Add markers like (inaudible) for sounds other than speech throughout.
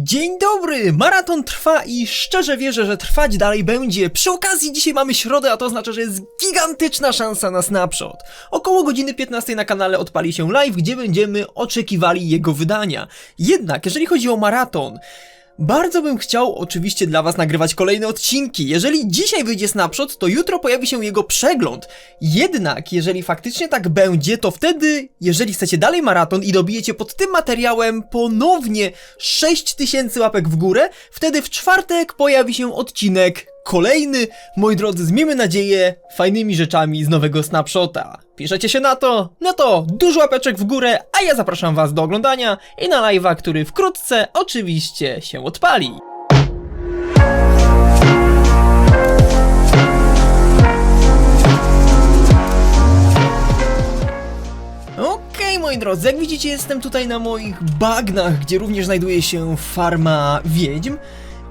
Dzień dobry! Maraton trwa i szczerze wierzę, że trwać dalej będzie. Przy okazji dzisiaj mamy środę, a to oznacza, że jest gigantyczna szansa na snapshot. Około godziny 15 na kanale odpali się live, gdzie będziemy oczekiwali jego wydania. Jednak, jeżeli chodzi o maraton, bardzo bym chciał oczywiście dla was nagrywać kolejne odcinki. Jeżeli dzisiaj wyjdzie snapshot, to jutro pojawi się jego przegląd. Jednak, jeżeli faktycznie tak będzie, to wtedy, jeżeli chcecie dalej maraton i dobijecie pod tym materiałem ponownie 6000 łapek w górę, wtedy w czwartek pojawi się odcinek kolejny, moi drodzy, zmiemy nadzieję fajnymi rzeczami z nowego snapshota. Piszecie się na to? No to dużo łapeczek w górę, a ja zapraszam was do oglądania i na live'a, który wkrótce oczywiście się odpali. Moi drodzy, jak widzicie, jestem tutaj na moich bagnach, gdzie również znajduje się farma wiedźm.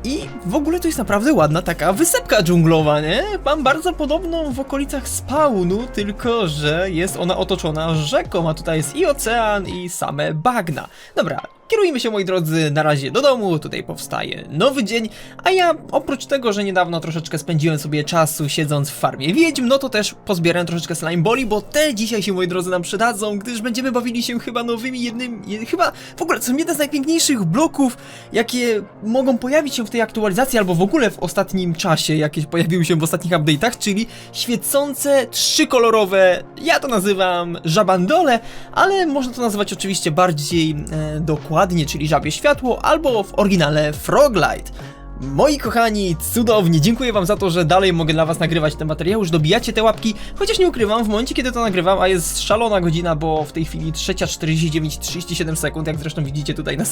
I w ogóle to jest naprawdę ładna taka wysepka dżunglowa, nie? Mam bardzo podobną w okolicach spawnu, tylko że jest ona otoczona rzeką, a tutaj jest i ocean, i same bagna. Dobra, kierujmy się, moi drodzy, na razie do domu, tutaj powstaje nowy dzień, a ja oprócz tego, że niedawno troszeczkę spędziłem sobie czasu siedząc w farmie wiedźm, no to też pozbierałem troszeczkę slime boli, bo te dzisiaj się, moi drodzy, nam przydadzą, gdyż będziemy bawili się chyba nowymi jednym, je, chyba w ogóle są jedne z najpiękniejszych bloków, jakie mogą pojawić się w tej aktualizacji, albo w ogóle w ostatnim czasie, jakie pojawiły się w ostatnich update'ach, czyli świecące, trzykolorowe, ja to nazywam żabandole, ale można to nazywać oczywiście bardziej e, dokładnie, czyli żabie światło, albo w oryginale Froglight. Moi kochani, cudownie, dziękuję wam za to, że dalej mogę dla was nagrywać te materiały, już dobijacie te łapki, chociaż nie ukrywam, w momencie kiedy to nagrywam, a jest szalona godzina, bo w tej chwili 3.49-37 sekund, jak zresztą widzicie tutaj na,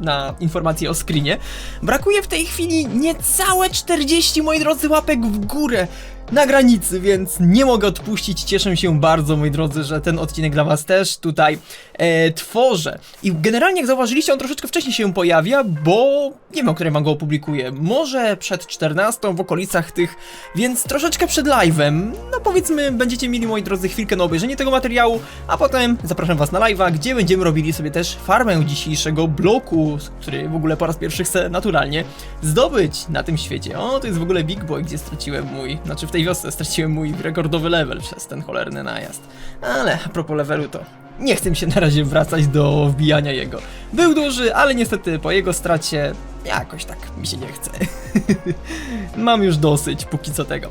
na informacji o screenie, brakuje w tej chwili niecałe 40, moi drodzy, łapek w górę na granicy, więc nie mogę odpuścić. Cieszę się bardzo, moi drodzy, że ten odcinek dla Was też tutaj e, tworzę. I generalnie, jak zauważyliście, on troszeczkę wcześniej się pojawia, bo nie wiem, o której wam go opublikuję. Może przed 14 w okolicach tych, więc troszeczkę przed live'em. No powiedzmy, będziecie mieli, moi drodzy, chwilkę na obejrzenie tego materiału, a potem zapraszam Was na live'a, gdzie będziemy robili sobie też farmę dzisiejszego bloku, który w ogóle po raz pierwszy chcę naturalnie zdobyć na tym świecie. O, to jest w ogóle Big Boy, gdzie straciłem mój, znaczy w tej wiosce straciłem mój rekordowy level przez ten cholerny najazd. Ale a propos levelu to nie chcę mi się na razie wracać do wbijania jego. Był duży, ale niestety po jego stracie jakoś tak mi się nie chce. (laughs) Mam już dosyć póki co tego.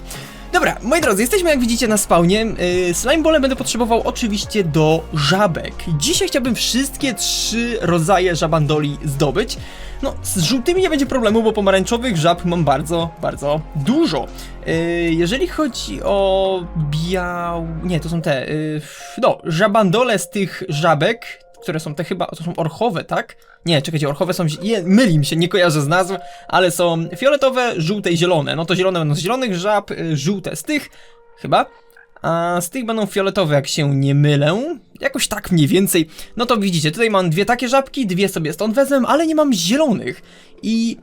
Dobra, moi drodzy, jesteśmy jak widzicie na spawnie. Yy, Slimebole będę potrzebował oczywiście do żabek. Dzisiaj chciałbym wszystkie trzy rodzaje żabandoli zdobyć. No, z żółtymi nie będzie problemu, bo pomarańczowych żab mam bardzo, bardzo dużo. Yy, jeżeli chodzi o biał... Nie, to są te... Yy, no, żabandole z tych żabek, które są te chyba... To są orchowe, tak? Nie, czekajcie, orchowe są... Je, myli mi się, nie kojarzę z nazw, ale są fioletowe, żółte i zielone. No to zielone będą z zielonych żab, y, żółte z tych, chyba. A z tych będą fioletowe, jak się nie mylę. Jakoś tak mniej więcej. No to widzicie, tutaj mam dwie takie żabki, dwie sobie stąd wezmę, ale nie mam zielonych. I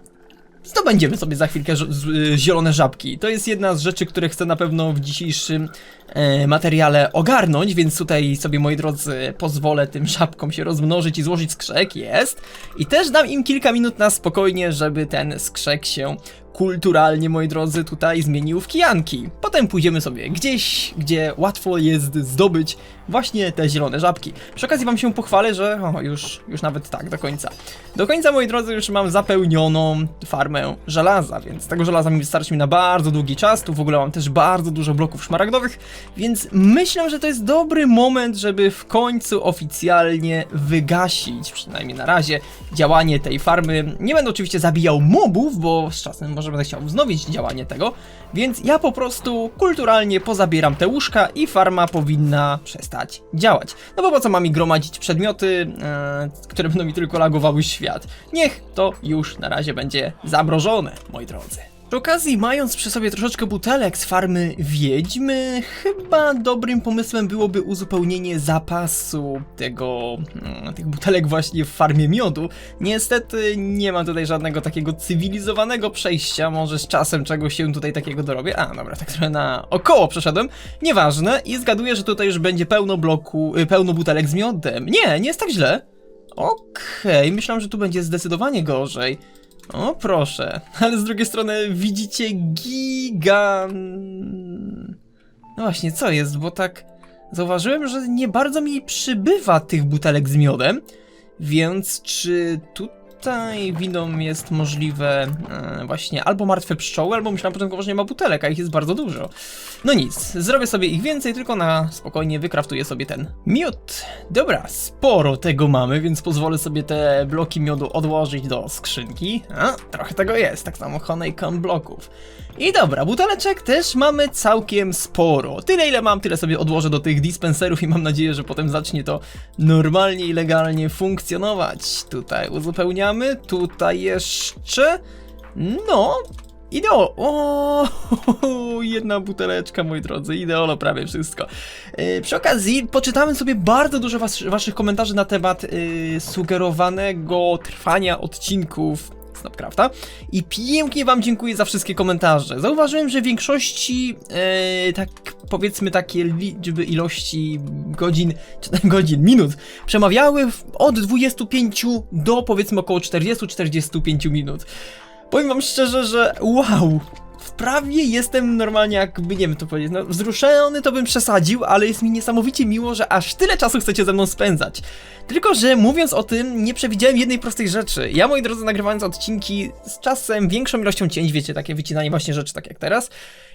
zdobędziemy sobie za chwilkę y, zielone żabki. To jest jedna z rzeczy, które chcę na pewno w dzisiejszym e, materiale ogarnąć, więc tutaj sobie, moi drodzy, pozwolę tym żabkom się rozmnożyć i złożyć skrzek. Jest. I też dam im kilka minut na spokojnie, żeby ten skrzek się kulturalnie, moi drodzy, tutaj zmienił w kijanki. Potem pójdziemy sobie gdzieś, gdzie łatwo jest zdobyć właśnie te zielone żabki. Przy okazji wam się pochwalę, że o, już, już nawet tak, do końca. Do końca, moi drodzy, już mam zapełnioną farmę żelaza, więc tego żelaza mi wystarczy mi na bardzo długi czas. Tu w ogóle mam też bardzo dużo bloków szmaragdowych, więc myślę, że to jest dobry moment, żeby w końcu oficjalnie wygasić, przynajmniej na razie, działanie tej farmy. Nie będę oczywiście zabijał mobów, bo z czasem może będę chciał wznowić działanie tego, więc ja po prostu kulturalnie pozabieram te łóżka i farma powinna przestać działać. No bo po co mam mi gromadzić przedmioty, e, które będą mi tylko lagowały świat? Niech to już na razie będzie zamrożone, moi drodzy. Przy okazji, mając przy sobie troszeczkę butelek z farmy wiedźmy, chyba dobrym pomysłem byłoby uzupełnienie zapasu tego, mm, tych butelek właśnie w farmie miodu. Niestety nie ma tutaj żadnego takiego cywilizowanego przejścia, może z czasem czegoś się tutaj takiego dorobię. A, dobra, tak trochę na około przeszedłem. Nieważne i zgaduję, że tutaj już będzie pełno bloku, y, pełno butelek z miodem. Nie, nie jest tak źle. Okej, myślałem, że tu będzie zdecydowanie gorzej. O, proszę. Ale z drugiej strony widzicie gigan... No właśnie, co jest, bo tak zauważyłem, że nie bardzo mi przybywa tych butelek z miodem, więc czy tutaj winą jest możliwe e, właśnie albo martwe pszczoły, albo myślałem początkowo, że nie ma butelek, a ich jest bardzo dużo. No nic, zrobię sobie ich więcej, tylko na spokojnie wykraftuję sobie ten miód. Dobra, sporo tego mamy, więc pozwolę sobie te bloki miodu odłożyć do skrzynki. A, trochę tego jest, tak samo honeycomb bloków. I dobra, buteleczek też mamy całkiem sporo. Tyle ile mam, tyle sobie odłożę do tych dispenserów i mam nadzieję, że potem zacznie to normalnie i legalnie funkcjonować. Tutaj uzupełniamy, tutaj jeszcze... No, Ideo! O, (laughs) jedna buteleczka, moi drodzy, ideolo prawie wszystko. Yy, przy okazji, poczytamy sobie bardzo dużo was, waszych komentarzy na temat yy, sugerowanego trwania odcinków Snapcrafta i pięknie wam dziękuję za wszystkie komentarze. Zauważyłem, że w większości, yy, tak powiedzmy takie liczby ilości godzin, czy godzin, minut, przemawiały od 25 do powiedzmy około 40-45 minut. Powiem wam szczerze, że wow! Prawie jestem normalnie jakby, nie wiem to powiedzieć, no wzruszony to bym przesadził, ale jest mi niesamowicie miło, że aż tyle czasu chcecie ze mną spędzać. Tylko, że mówiąc o tym, nie przewidziałem jednej prostej rzeczy. Ja, moi drodzy, nagrywając odcinki z czasem większą ilością cięć, wiecie, takie wycinanie właśnie rzeczy, tak jak teraz,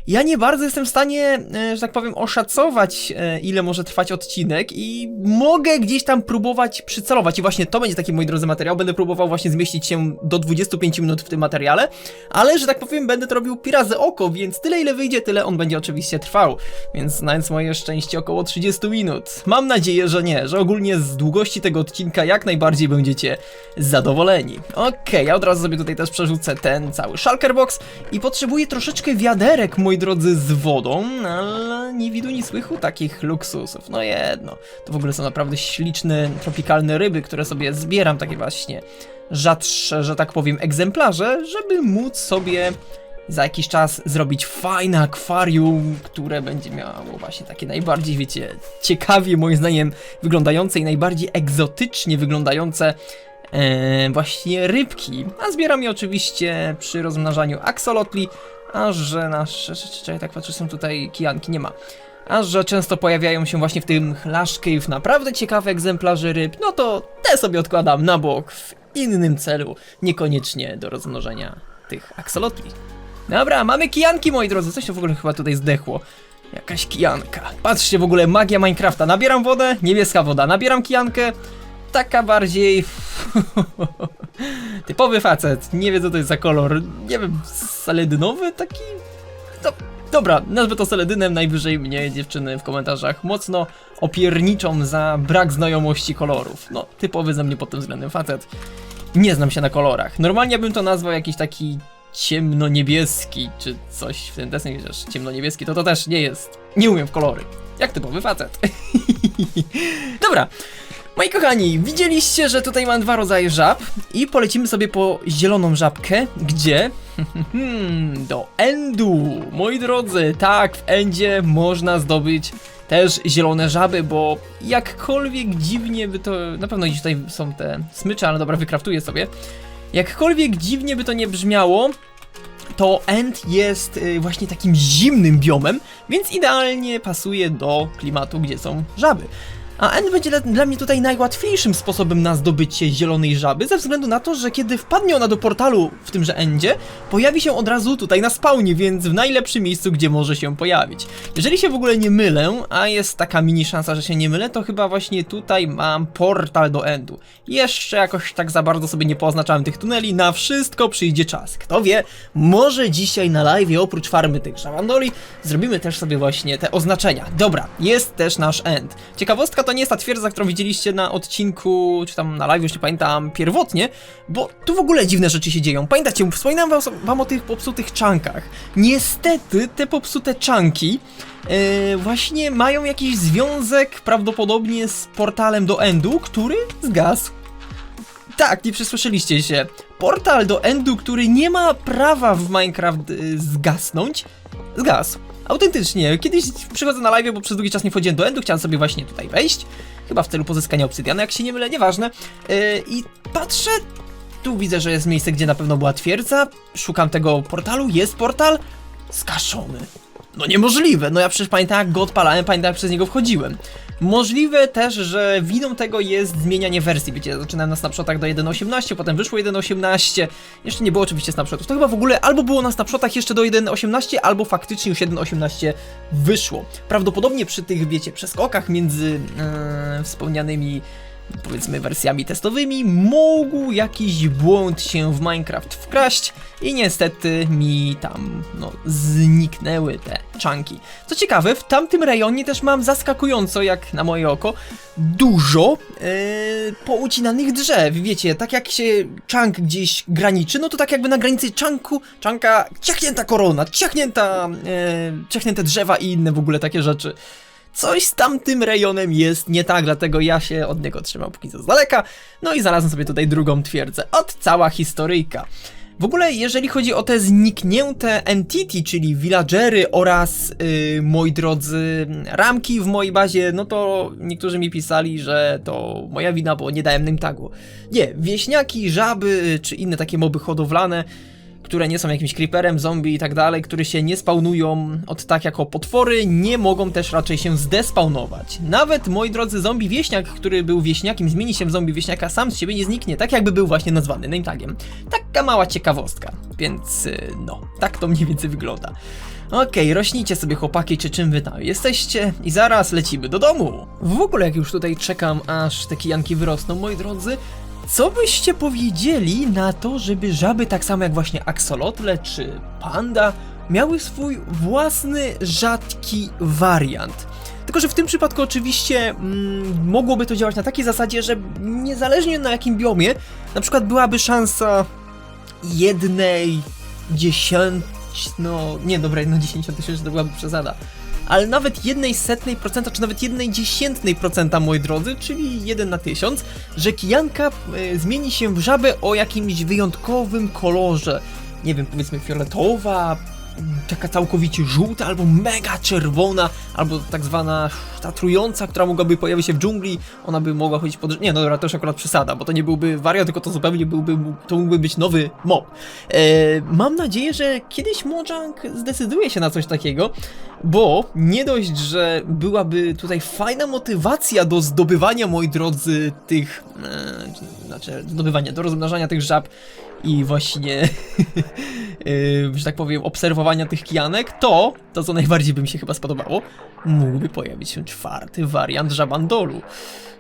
ja nie bardzo jestem w stanie, e, że tak powiem, oszacować, e, ile może trwać odcinek i mogę gdzieś tam próbować przycelować. I właśnie to będzie taki, moi drodzy, materiał. Będę próbował właśnie zmieścić się do 25 minut w tym materiale, ale, że tak powiem, będę to robił pi razy oko, więc tyle, ile wyjdzie, tyle on będzie oczywiście trwał. Więc znając moje szczęście, około 30 minut. Mam nadzieję, że nie, że ogólnie z długości tego odcinka jak najbardziej będziecie zadowoleni. Okej, ja od razu sobie tutaj też przerzucę ten cały shulker box i potrzebuję troszeczkę wiaderek, moi drodzy, z wodą, ale nie widu ni słychu takich luksusów. No jedno, to w ogóle są naprawdę śliczne, tropikalne ryby, które sobie zbieram, takie właśnie rzadsze, że tak powiem, egzemplarze, żeby móc sobie za jakiś czas zrobić fajne akwarium, które będzie miało właśnie takie najbardziej, wiecie, ciekawie moim zdaniem wyglądające i najbardziej egzotycznie wyglądające e, właśnie rybki. A zbieram je oczywiście przy rozmnażaniu axolotli, a że nasze, czekaj, tak patrzę, są tutaj kijanki, nie ma. A że często pojawiają się właśnie w tym Lash Cave naprawdę ciekawe egzemplarze ryb, no to te sobie odkładam na bok w innym celu, niekoniecznie do rozmnożenia tych axolotli. Dobra, mamy kijanki, moi drodzy. Coś w ogóle chyba tutaj zdechło. Jakaś kijanka. Patrzcie, w ogóle magia Minecrafta. Nabieram wodę, niebieska woda. Nabieram kijankę, taka bardziej... (laughs) Typowy facet. Nie wie, co to jest za kolor. Nie wiem, saledynowy taki? No, dobra, nazwę to seledynem. Najwyżej mnie dziewczyny w komentarzach mocno opierniczą za brak znajomości kolorów. No, typowy ze mnie pod tym względem facet. Nie znam się na kolorach. Normalnie bym to nazwał jakiś taki ciemno-niebieski, czy coś w ten deseń, chociaż ciemno-niebieski to to też nie jest. Nie umiem w kolory. Jak typowy facet. (laughs) Dobra. Moi kochani, widzieliście, że tutaj mam dwa rodzaje żab i polecimy sobie po zieloną żabkę, gdzie? (laughs) Hmm, do endu. Moi drodzy, tak, w endzie można zdobyć też zielone żaby, bo jakkolwiek dziwnie by to... Na pewno gdzieś tutaj są te smycze, ale dobra, wykraftuję sobie. Jakkolwiek dziwnie by to nie brzmiało, to End jest y, właśnie takim zimnym biomem, więc idealnie pasuje do klimatu, gdzie są żaby. A End będzie dla, mnie tutaj najłatwiejszym sposobem na zdobycie zielonej żaby, ze względu na to, że kiedy wpadnie ona do portalu w tymże Endzie, pojawi się od razu tutaj na spawnie, więc w najlepszym miejscu, gdzie może się pojawić. Jeżeli się w ogóle nie mylę, a jest taka mini szansa, że się nie mylę, to chyba właśnie tutaj mam portal do Endu. Jeszcze jakoś tak za bardzo sobie nie poznaczałem tych tuneli, na wszystko przyjdzie czas. Kto wie, może dzisiaj na live oprócz farmy tych szamandoli zrobimy też sobie właśnie te oznaczenia. Dobra, jest też nasz End. Ciekawostka to nie jest ta twierdza, którą widzieliście na odcinku, czy tam na live, już nie pamiętam, pierwotnie, bo tu w ogóle dziwne rzeczy się dzieją. Pamiętacie, wspominałem wam, wam o tych popsutych czankach. Niestety te popsute czanki e, właśnie mają jakiś związek prawdopodobnie z portalem do Endu, który zgasł. Tak, nie przesłyszeliście się. Portal do Endu, który nie ma prawa w Minecraft y, zgasnąć, zgasł. Autentycznie. Kiedyś przychodzę na live, bo przez długi czas nie wchodziłem do Endu, chciałem sobie właśnie tutaj wejść. chyba w celu pozyskania obsydianu, jak się nie mylę, nieważne. Yy, I patrzę, tu widzę, że jest miejsce, gdzie na pewno była twierdza, szukam tego portalu, jest portal, skaszony. No niemożliwe, no ja przecież pamiętam jak go odpalałem, pamiętam jak przez niego wchodziłem. Możliwe też, że winą tego jest zmienianie wersji, wiecie, zaczynałem na snapshotach do 1.18, potem wyszło 1.18, jeszcze nie było oczywiście snapshotów, to chyba w ogóle albo było na snapshotach jeszcze do 1.18, albo faktycznie już 1.18 wyszło. Prawdopodobnie przy tych, wiecie, przeskokach między e, wspomnianymi powiedzmy wersjami testowymi, mógł jakiś błąd się w Minecraft wkraść i niestety mi tam, no, zniknęły te czanki. Co ciekawe, w tamtym rejonie też mam zaskakująco, jak na moje oko, dużo yy, poucinanych drzew. Wiecie, tak jak się czank gdzieś graniczy, no to tak jakby na granicy czanku, czanka, ciachnięta korona, ciachnięta, yy, ciachnięte drzewa i inne w ogóle takie rzeczy coś z tamtym rejonem jest nie tak, dlatego ja się od niego trzymam póki co z daleka. No i znalazłem sobie tutaj drugą twierdzę. Od cała historyjka. W ogóle, jeżeli chodzi o te zniknięte entity, czyli villagery oraz, yy, moi drodzy, ramki w mojej bazie, no to niektórzy mi pisali, że to moja wina, bo nie dałem name tagu. Nie, wieśniaki, żaby, czy inne takie moby hodowlane, które nie są jakimś creeperem, zombie i tak dalej, które się nie spawnują od tak jako potwory, nie mogą też raczej się zdespawnować. Nawet, moi drodzy, zombie wieśniak, który był wieśniakiem, zmieni się w zombie wieśniaka, sam z siebie nie zniknie, tak jakby był właśnie nazwany name tagiem. Taka mała ciekawostka, więc y, no, tak to mniej więcej wygląda. Okej, rośnijcie sobie chłopaki, czy czym wy tam jesteście i zaraz lecimy do domu. W ogóle jak już tutaj czekam, aż te kijanki wyrosną, moi drodzy, co byście powiedzieli na to, żeby żaby tak samo jak właśnie aksolotle czy panda miały swój własny rzadki wariant? Tylko, że w tym przypadku oczywiście mm, mogłoby to działać na takiej zasadzie, że niezależnie na jakim biomie, na przykład byłaby szansa jednej dziesiąt... no nie dobra, jedna dziesięciotysięczna to byłaby przesada. Ale nawet jednej setnej procenta, czy nawet jednej dziesiętnej procenta, moi drodzy, czyli 1 na 1000, że kijanka e, zmieni się w żabę o jakimś wyjątkowym kolorze. Nie wiem, powiedzmy fioletowa, taka całkowicie żółta, albo mega czerwona, albo tak zwana ta trująca, która mogłaby pojawić się w dżungli, ona by mogła chodzić pod... Nie, no dobra, to już akurat przesada, bo to nie byłby wariant, tylko to zupełnie byłby, to mógłby być nowy mob. E, mam nadzieję, że kiedyś Mojang zdecyduje się na coś takiego, bo nie dość, że byłaby tutaj fajna motywacja do zdobywania, moi drodzy, tych... E, znaczy, zdobywania, do rozmnażania tych żab i właśnie, yy, (laughs) że tak powiem, obserwowania tych kijanek, to, to co najbardziej by mi się chyba spodobało, mógłby pojawić się czwarty wariant żabandolu.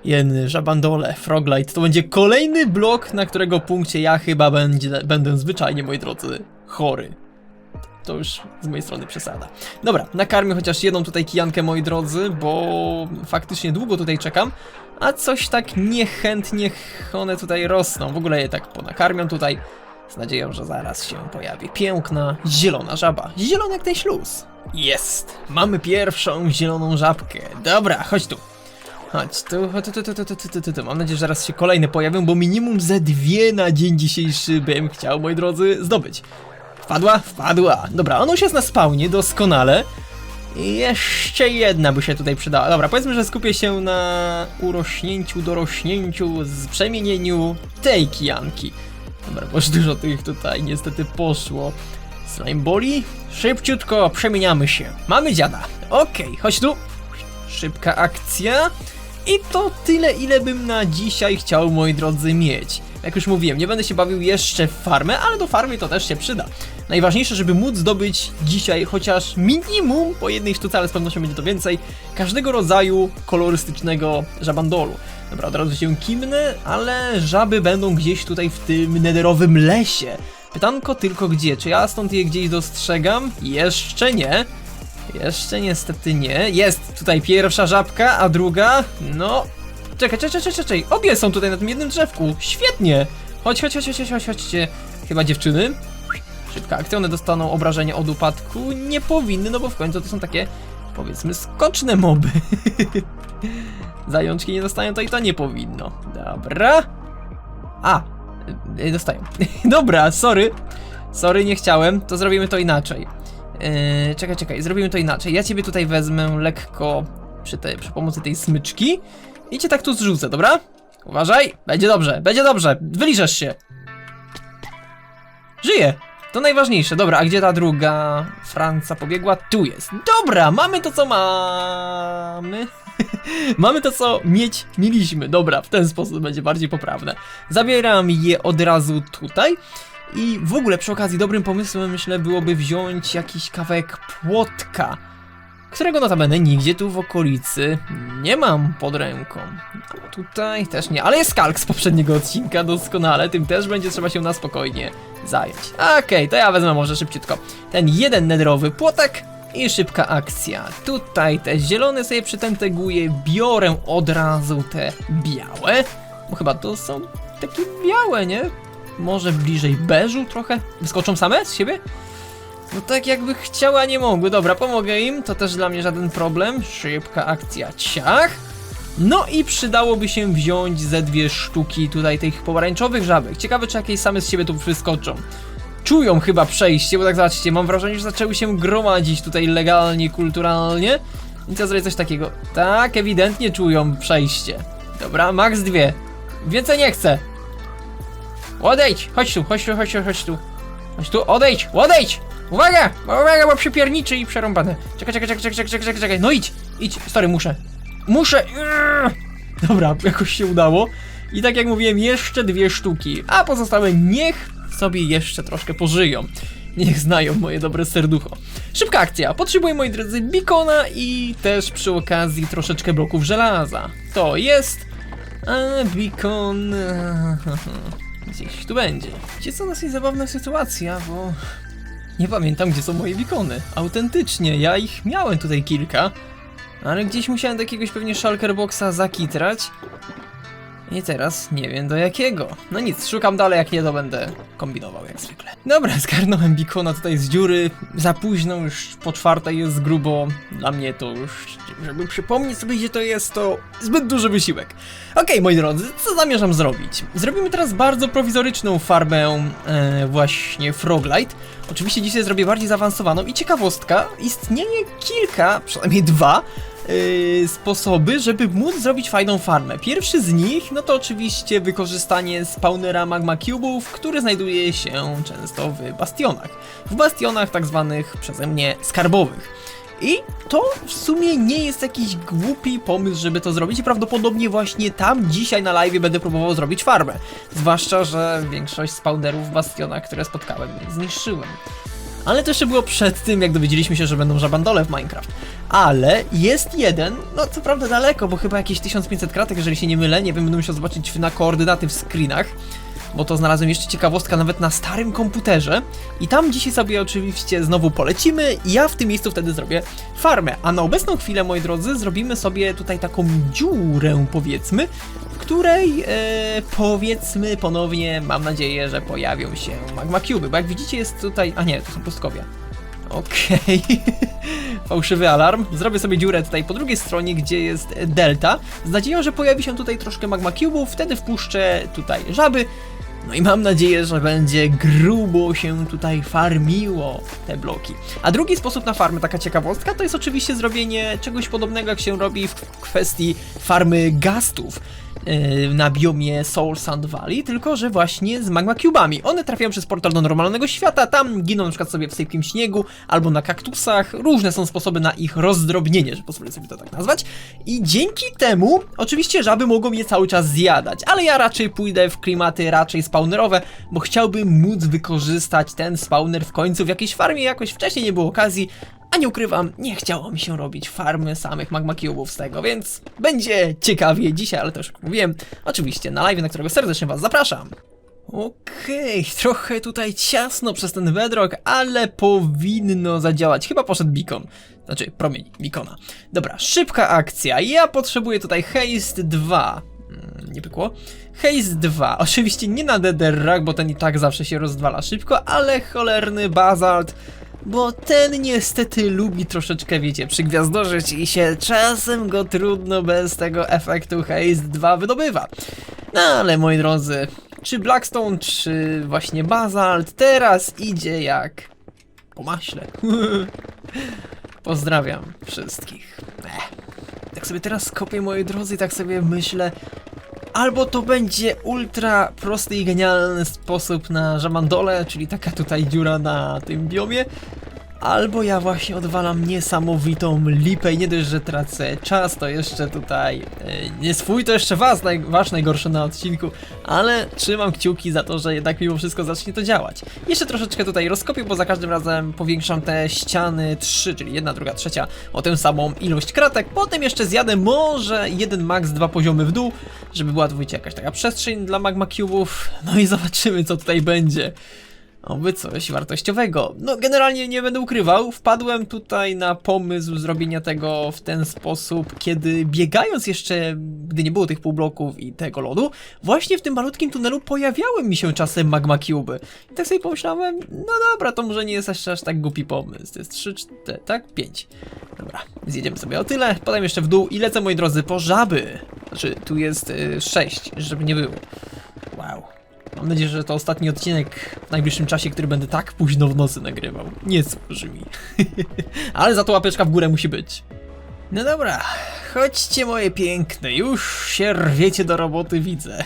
Jeny, żabandole, Froglight, to będzie kolejny blok, na którego punkcie ja chyba będzie, będę zwyczajnie, moi drodzy, chory. To już z mojej strony przesada. Dobra, nakarmię chociaż jedną tutaj kijankę, moi drodzy, bo faktycznie długo tutaj czekam, a coś tak niechętnie one tutaj rosną. W ogóle je tak ponakarmią tutaj, z nadzieją, że zaraz się pojawi piękna, zielona żaba. Zielony jak ten śluz. Jest! Mamy pierwszą zieloną żabkę. Dobra, chodź tu. Chodź tu, tu, tu, tu, tu, tu, tu, tu. Mam nadzieję, że zaraz się kolejne pojawią, bo minimum ze dwie na dzień dzisiejszy bym chciał, moi drodzy, zdobyć. Wpadła? Wpadła. Dobra, ono już jest na spawnie, doskonale. I jeszcze jedna by się tutaj przydała. Dobra, powiedzmy, że skupię się na urośnięciu, dorośnięciu, z przemienieniu tej kijanki. Dobra, bo już dużo tych tutaj niestety poszło. Slime boli? Szybciutko przemieniamy się. Mamy dziada. Okej, okay, chodź tu. Szybka akcja. I to tyle, ile bym na dzisiaj chciał, moi drodzy, mieć. Jak już mówiłem, nie będę się bawił jeszcze w farmę, ale do farmy to też się przyda. Najważniejsze, żeby móc zdobyć dzisiaj chociaż minimum po jednej sztuce, ale z pewnością będzie to więcej, każdego rodzaju kolorystycznego żabandolu. Dobra, od razu się kimnę, ale żaby będą gdzieś tutaj w tym nederowym lesie. Pytanko tylko gdzie? Czy ja stąd je gdzieś dostrzegam? Jeszcze nie. Jeszcze niestety nie. Jest tutaj pierwsza żabka, a druga... No... Czekaj, czekaj, czekaj, czekaj. Obie są tutaj na tym jednym drzewku. Świetnie! Chodź, chodź, chodź, chodź, chodź, chodźcie. Chyba dziewczyny. Szybka akcja, one dostaną obrażenie od upadku. Nie powinny, no bo w końcu to są takie, powiedzmy, skoczne moby. (laughs) Zajączki nie dostają, to i to nie powinno. Dobra. A, y, dostają. (laughs) Dobra, sorry. Sorry, nie chciałem, to zrobimy to inaczej. Yy, czekaj, czekaj, zrobimy to inaczej. Ja ciebie tutaj wezmę lekko przy, te, przy pomocy tej smyczki I cię tak tu zrzucę, dobra? Uważaj, będzie dobrze, będzie dobrze, wyliżesz się. Żyje! To najważniejsze. Dobra, a gdzie ta druga Franca pobiegła? Tu jest. Dobra, mamy to co mamy. (laughs) mamy to co mieć mieliśmy. Dobra, w ten sposób będzie bardziej poprawne. Zabieram je od razu tutaj. I w ogóle przy okazji dobrym pomysłem myślę byłoby wziąć jakiś kawałek płotka, którego notabene nigdzie tu w okolicy nie mam pod ręką. Tutaj też nie, ale jest kalk z poprzedniego odcinka doskonale, tym też będzie trzeba się na spokojnie zająć. Okej, to ja wezmę może szybciutko ten jeden nedrowy płotek i szybka akcja. Tutaj te zielone sobie przytenteguję, biorę od razu te białe, bo chyba to są takie białe, nie? Może bliżej beżu trochę? Wyskoczą same z siebie? No tak jakby chciała, nie mogły. Dobra, pomogę im, to też dla mnie żaden problem. Szybka akcja, ciach. No i przydałoby się wziąć ze dwie sztuki tutaj tych pomarańczowych żabek. Ciekawe, czy jakieś same z siebie tu wyskoczą. Czują chyba przejście, bo tak zobaczcie, mam wrażenie, że zaczęły się gromadzić tutaj legalnie, kulturalnie. Więc ja zrobię coś takiego. Tak, ewidentnie czują przejście. Dobra, max dwie. Więcej nie chcę. Odejdź! Chodź tu, chodź tu, chodź tu, chodź tu. Chodź tu, odejdź, odejdź! Uwaga! Uwaga, bo przypierniczy i przerąbane. Czekaj, czekaj, czekaj, czekaj, czekaj, czekaj, czekaj. No idź, idź, stary, muszę. Muszę! Dobra, (laughs) jakoś się udało. I tak jak mówiłem, jeszcze dwie sztuki, a pozostałe niech sobie jeszcze troszkę pożyją. Niech znają moje dobre serducho. Szybka akcja. Potrzebuję, moi drodzy, bikona i też przy okazji troszeczkę bloków żelaza. To jest... A, bikon... Gdzieś tu będzie. Gdzie co dosyć zabawna sytuacja, bo... Nie pamiętam, gdzie są moje bikony. Autentycznie, ja ich miałem tutaj kilka. Ale gdzieś musiałem do jakiegoś pewnie shulkerboxa zakitrać. I teraz nie wiem do jakiego. No nic, szukam dalej, jak nie to będę kombinował jak zwykle. Dobra, (laughs) zgarnąłem bikona tutaj z dziury. Za późno, już po czwartej jest grubo. Dla mnie to już, żeby przypomnieć sobie gdzie to jest, to zbyt duży wysiłek. Okej, moi drodzy, co zamierzam zrobić? Zrobimy teraz bardzo prowizoryczną farmę e, właśnie Froglite. Oczywiście dzisiaj zrobię bardziej zaawansowaną i ciekawostka, istnieje kilka, przynajmniej dwa, yy, sposoby, żeby móc zrobić fajną farmę. Pierwszy z nich, no to oczywiście wykorzystanie spawnera magma cube'ów, który znajduje się często w bastionach. W bastionach tak zwanych przeze mnie skarbowych. I to w sumie nie jest jakiś głupi pomysł, żeby to zrobić i prawdopodobnie właśnie tam dzisiaj na live będę próbował zrobić farmę. Zwłaszcza, że większość spawnerów w bastionach, które spotkałem, zniszczyłem. Ale to jeszcze było przed tym, jak dowiedzieliśmy się, że będą żabandole w Minecraft. Ale jest jeden, no co prawda daleko, bo chyba jakieś 1500 kratek, jeżeli się nie mylę, nie wiem, będę musiał zobaczyć na koordynaty w screenach, bo to znalazłem jeszcze ciekawostka nawet na starym komputerze i tam dzisiaj sobie oczywiście znowu polecimy i ja w tym miejscu wtedy zrobię farmę. A na obecną chwilę, moi drodzy, zrobimy sobie tutaj taką dziurę, powiedzmy, której e, powiedzmy ponownie, mam nadzieję, że pojawią się magma cube, bo jak widzicie jest tutaj, a nie, to są pustkowie. Okej, (laughs) fałszywy alarm. Zrobię sobie dziurę tutaj po drugiej stronie, gdzie jest delta, z nadzieją, że pojawi się tutaj troszkę magma cube'ów, wtedy wpuszczę tutaj żaby, no i mam nadzieję, że będzie grubo się tutaj farmiło te bloki. A drugi sposób na farmę, taka ciekawostka, to jest oczywiście zrobienie czegoś podobnego, jak się robi w kwestii farmy gastów na biomie Soul Sand Valley, tylko że właśnie z magma cubami. One trafiają przez portal do normalnego świata, tam giną na przykład sobie w sypkim śniegu albo na kaktusach. Różne są sposoby na ich rozdrobnienie, że pozwolę sobie to tak nazwać. I dzięki temu, oczywiście żaby mogą je cały czas zjadać, ale ja raczej pójdę w klimaty raczej spawnerowe, bo chciałbym móc wykorzystać ten spawner w końcu w jakiejś farmie, jakoś wcześniej nie było okazji, a nie ukrywam, nie chciało mi się robić farmy samych magma cube'ów z tego, więc będzie ciekawie dzisiaj, ale też jak mówiłem, oczywiście na live, na którego serdecznie was zapraszam. Okej, trochę tutaj ciasno przez ten bedrock, ale powinno zadziałać. Chyba poszedł beacon. Znaczy, promień beacona. Dobra, szybka akcja. Ja potrzebuję tutaj haste 2. Mm, Nie pykło? Haze 2. Oczywiście nie na Netherrack, bo ten i tak zawsze się rozwala szybko, ale cholerny bazalt. Bo ten niestety lubi troszeczkę, wiecie, przygwiazdorzyć i się czasem go trudno bez tego efektu Haze 2 wydobywa. No ale moi drodzy, czy Blackstone, czy właśnie Bazalt teraz idzie jak po maśle. (laughs) Pozdrawiam wszystkich. Ech, Tak sobie teraz kopię, moi drodzy, i tak sobie myślę, albo to będzie ultra prosty i genialny sposób na żamandole, czyli taka tutaj dziura na tym biomie, albo ja właśnie odwalam niesamowitą lipę i nie dość, że tracę czas, to jeszcze tutaj e, nie swój, to jeszcze was, naj, wasz najgorszy na odcinku, ale trzymam kciuki za to, że jednak mimo wszystko zacznie to działać. Jeszcze troszeczkę tutaj rozkopię, bo za każdym razem powiększam te ściany 3, czyli jedna, druga, trzecia o tę samą ilość kratek, potem jeszcze zjadę może jeden max, dwa poziomy w dół, żeby była tu wiecie, jakaś taka przestrzeń dla magma cubów, no i zobaczymy co tutaj będzie. Oby coś wartościowego. No, generalnie nie będę ukrywał, wpadłem tutaj na pomysł zrobienia tego w ten sposób, kiedy biegając jeszcze, gdy nie było tych półbloków i tego lodu, właśnie w tym malutkim tunelu pojawiały mi się czasem magma cube. I tak sobie pomyślałem, no dobra, to może nie jest aż, aż tak głupi pomysł. To jest 3, 4, tak? 5. Dobra, zjedziemy sobie o tyle, potem jeszcze w dół i lecę, moi drodzy, po żaby. Znaczy, tu jest y, 6, żeby nie było. Wow. Mam nadzieję, że to ostatni odcinek w najbliższym czasie, który będę tak późno w nocy nagrywał. Nie służy mi. (laughs) Ale za to łapeczka w górę musi być. No dobra, chodźcie moje piękne, już się rwiecie do roboty, widzę.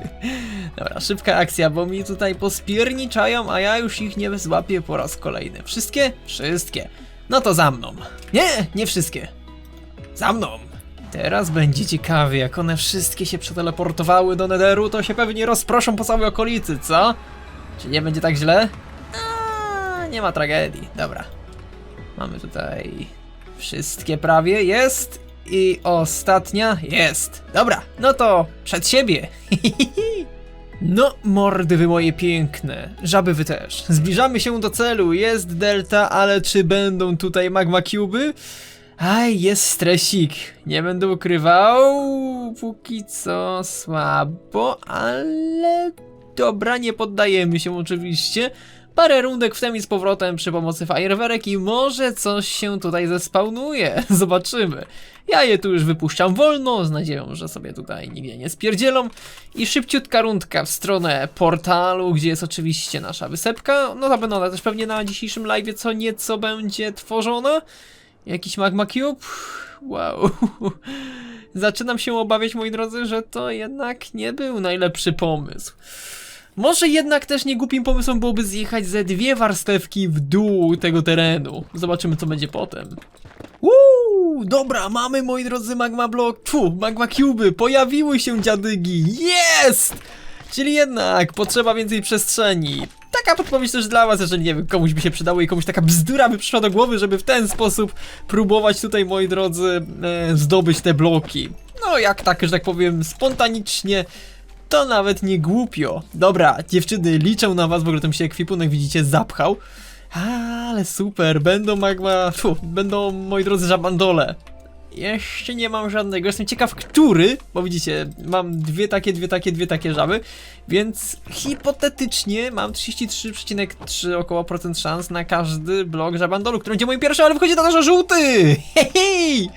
(laughs) dobra, szybka akcja, bo mi tutaj pospierniczają, a ja już ich nie złapię po raz kolejny. Wszystkie? Wszystkie. No to za mną. Nie, nie wszystkie. Za mną. Teraz będzie ciekawie, jak one wszystkie się przeteleportowały do Netheru, to się pewnie rozproszą po całej okolicy, co? Czy nie będzie tak źle? A, nie ma tragedii, dobra. Mamy tutaj wszystkie prawie, jest. I ostatnia, jest. Dobra, no to przed siebie. (laughs) No, mordy wy moje piękne, żaby wy też. Zbliżamy się do celu, jest delta, ale czy będą tutaj magma cuby? Aj, jest stresik. Nie będę ukrywał. Póki co słabo, ale dobra, nie poddajemy się oczywiście. Parę rundek w i z powrotem przy pomocy fajerwerek i może coś się tutaj zespawnuje. (laughs) Zobaczymy. Ja je tu już wypuszczam wolno, z nadzieją, że sobie tutaj nigdzie nie spierdzielą. I szybciutka rundka w stronę portalu, gdzie jest oczywiście nasza wysepka. No to ona też pewnie na dzisiejszym live co nieco będzie tworzona. Jakiś magma cube? Wow. (laughs) Zaczynam się obawiać, moi drodzy, że to jednak nie był najlepszy pomysł. Może jednak też nie głupim pomysłem byłoby zjechać ze dwie warstewki w dół tego terenu. Zobaczymy, co będzie potem. Uuu, dobra, mamy, moi drodzy, magma block, tu, magma cube, pojawiły się dziadygi, jest! Czyli jednak potrzeba więcej przestrzeni. Taka podpowiedź też dla was, jeżeli nie wiem, komuś by się przydało i komuś taka bzdura by przyszła do głowy, żeby w ten sposób próbować tutaj, moi drodzy, e, zdobyć te bloki. No, jak tak, że tak powiem, spontanicznie, to nawet nie głupio. Dobra, dziewczyny, liczę na was, w ogóle ten się ekwipunek, widzicie, zapchał. Ale super, będą magma, fu, będą, moi drodzy, żabandole. Jeszcze nie mam żadnego. Jestem ciekaw, który, bo widzicie, mam dwie takie, dwie takie, dwie takie żaby, więc hipotetycznie mam 33,3 około procent szans na każdy blok żabandolu, który będzie mój pierwszy, ale wychodzi na to, żółty! Hej!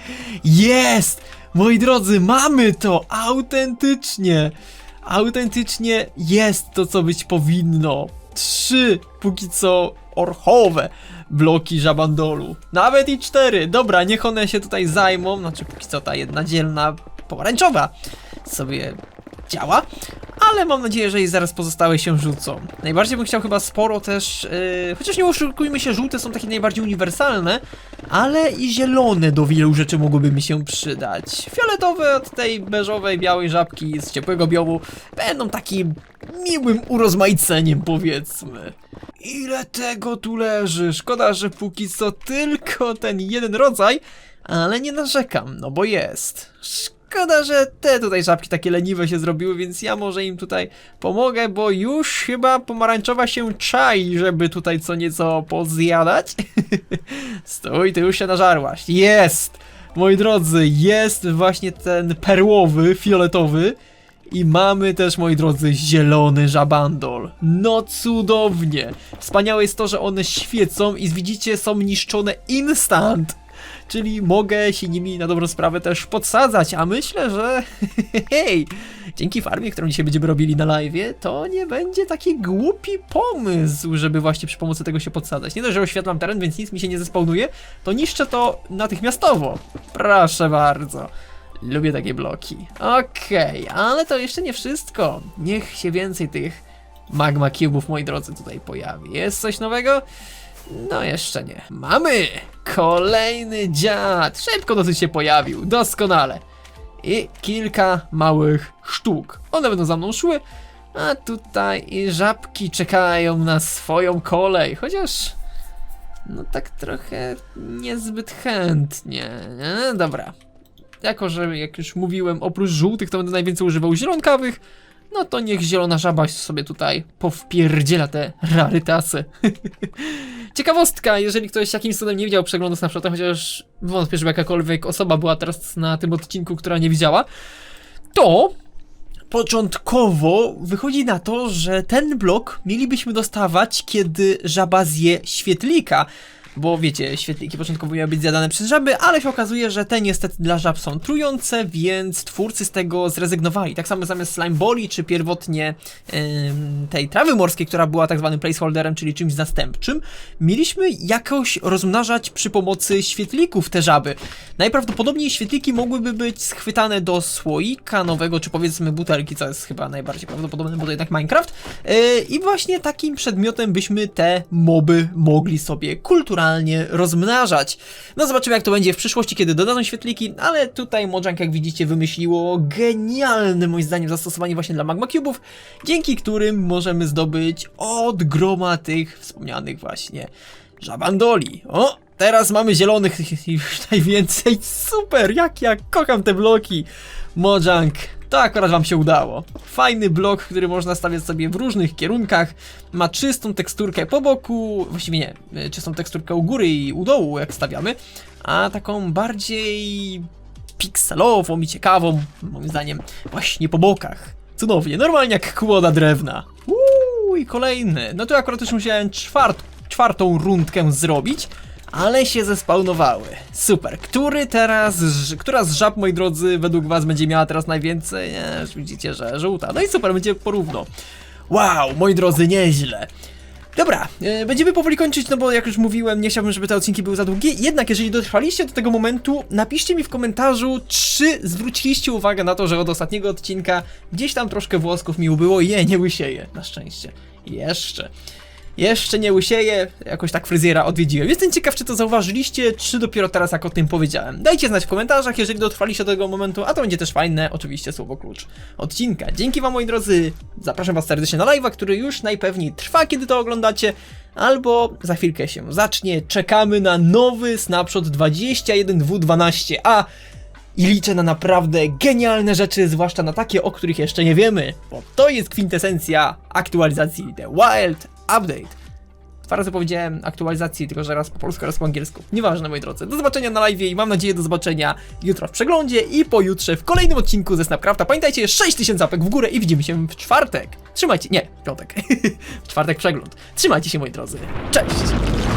Jest! Moi drodzy, mamy to! Autentycznie! Autentycznie jest to, co być powinno. Trzy, póki co, orchowe bloki żabandolu. Nawet i cztery. Dobra, niech one się tutaj zajmą. Znaczy, póki co ta jedna dzielna pomarańczowa sobie działa. Ale mam nadzieję, że i zaraz pozostałe się rzucą. Najbardziej bym chciał chyba sporo też, yy, chociaż nie oszukujmy się, żółte są takie najbardziej uniwersalne, ale i zielone do wielu rzeczy mogłyby mi się przydać. Fioletowe od tej beżowej, białej żabki z ciepłego biomu będą takim miłym urozmaiceniem powiedzmy. Ile tego tu leży? Szkoda, że póki co tylko ten jeden rodzaj, ale nie narzekam, no bo jest. Szkoda, że te tutaj żabki takie leniwe się zrobiły, więc ja może im tutaj pomogę, bo już chyba pomarańczowa się czai, żeby tutaj co nieco pozjadać. (laughs) Stój, ty już się nażarłaś. Jest! Moi drodzy, jest właśnie ten perłowy, fioletowy. I mamy też, moi drodzy, zielony żabandol. No cudownie! Wspaniałe jest to, że one świecą i widzicie, są niszczone instant. Czyli mogę się nimi na dobrą sprawę też podsadzać, a myślę, że (laughs) hej, dzięki farmie, którą dzisiaj będziemy robili na live, to nie będzie taki głupi pomysł, żeby właśnie przy pomocy tego się podsadzać. Nie dość, że oświetlam teren, więc nic mi się nie zespawnuje, to niszczę to natychmiastowo. Proszę bardzo. Lubię takie bloki. Okej, ale to jeszcze nie wszystko. Niech się więcej tych magma cubów, moi drodzy, tutaj pojawi. Jest coś nowego? No jeszcze nie. Mamy! Kolejny dziad! Szybko dosyć się pojawił, doskonale. I kilka małych sztuk. One będą za mną szły, a tutaj i żabki czekają na swoją kolej. Chociaż... No tak trochę niezbyt chętnie, nie? Dobra. Jako, że jak już mówiłem, oprócz żółtych to będę najwięcej używał zielonkawych, no to niech zielona żaba sobie tutaj powpierdziela te rarytasy. (laughs) Ciekawostka, jeżeli ktoś jakimś cudem nie widział przeglądu Snapshota, chociaż wątpię, żeby jakakolwiek osoba była teraz na tym odcinku, która nie widziała, to początkowo wychodzi na to, że ten blok mielibyśmy dostawać, kiedy żaba zje świetlika. Bo wiecie, świetliki początkowo miały być zjadane przez żaby, ale się okazuje, że te niestety dla żab są trujące, więc twórcy z tego zrezygnowali. Tak samo zamiast slime boli, czy pierwotnie tej trawy morskiej, która była tak zwanym placeholderem, czyli czymś zastępczym, mieliśmy jakoś rozmnażać przy pomocy świetlików te żaby. Najprawdopodobniej świetliki mogłyby być schwytane do słoika nowego, czy powiedzmy butelki, co jest chyba najbardziej prawdopodobne, bo to jednak Minecraft. Yy, I właśnie takim przedmiotem byśmy te moby mogli sobie kulturalnie rozmnażać. No zobaczymy jak to będzie w przyszłości, kiedy dodadzą świetliki, ale tutaj Mojang jak widzicie wymyśliło genialne moim zdaniem zastosowanie właśnie dla Magma Cube'ów, dzięki którym możemy zdobyć od groma tych wspomnianych właśnie żabandoli. O, teraz mamy zielonych już (laughs) najwięcej. Super, jak ja kocham te bloki. Mojang, to akurat wam się udało. Fajny blok, który można stawiać sobie w różnych kierunkach. Ma czystą teksturkę po boku, właściwie nie, y, czystą teksturkę u góry i u dołu jak stawiamy, a taką bardziej pikselową i ciekawą, moim zdaniem, właśnie po bokach. Cudownie, normalnie jak kłoda drewna. Uuu, i kolejny. No to akurat już musiałem czwart, czwartą rundkę zrobić, ale się zespawnowały. Super. Który teraz, która z żab, moi drodzy, według was będzie miała teraz najwięcej? Nie, widzicie, że żółta. No i super, będzie porówno. Wow, moi drodzy, nieźle. Dobra, e, będziemy powoli kończyć, no bo jak już mówiłem, nie chciałbym, żeby te odcinki były za długie. Jednak, jeżeli dotrwaliście do tego momentu, napiszcie mi w komentarzu, czy zwróciliście uwagę na to, że od ostatniego odcinka gdzieś tam troszkę włosków mi ubyło. Je, nie łysieje, na szczęście. Jeszcze. Jeszcze nie łysieję, jakoś tak fryzjera odwiedziłem. Jestem ciekaw, czy to zauważyliście, czy dopiero teraz jak o tym powiedziałem. Dajcie znać w komentarzach, jeżeli dotrwaliście do tego momentu, a to będzie też fajne, oczywiście słowo klucz odcinka. Dzięki wam moi drodzy, zapraszam was serdecznie na live'a, który już najpewniej trwa, kiedy to oglądacie, albo za chwilkę się zacznie. Czekamy na nowy Snapshot 21W12A i liczę na naprawdę genialne rzeczy, zwłaszcza na takie, o których jeszcze nie wiemy, bo to jest kwintesencja aktualizacji The Wild Update. Dwa razy powiedziałem aktualizacji, tylko że raz po polsku, raz po angielsku. Nieważne, moi drodzy. Do zobaczenia na live i mam nadzieję do zobaczenia jutro w przeglądzie i pojutrze w kolejnym odcinku ze Snapcrafta. Pamiętajcie, 6000 łapek w górę i widzimy się w czwartek. Trzymajcie, nie, w piątek. (laughs) w czwartek przegląd. Trzymajcie się, moi drodzy. Cześć!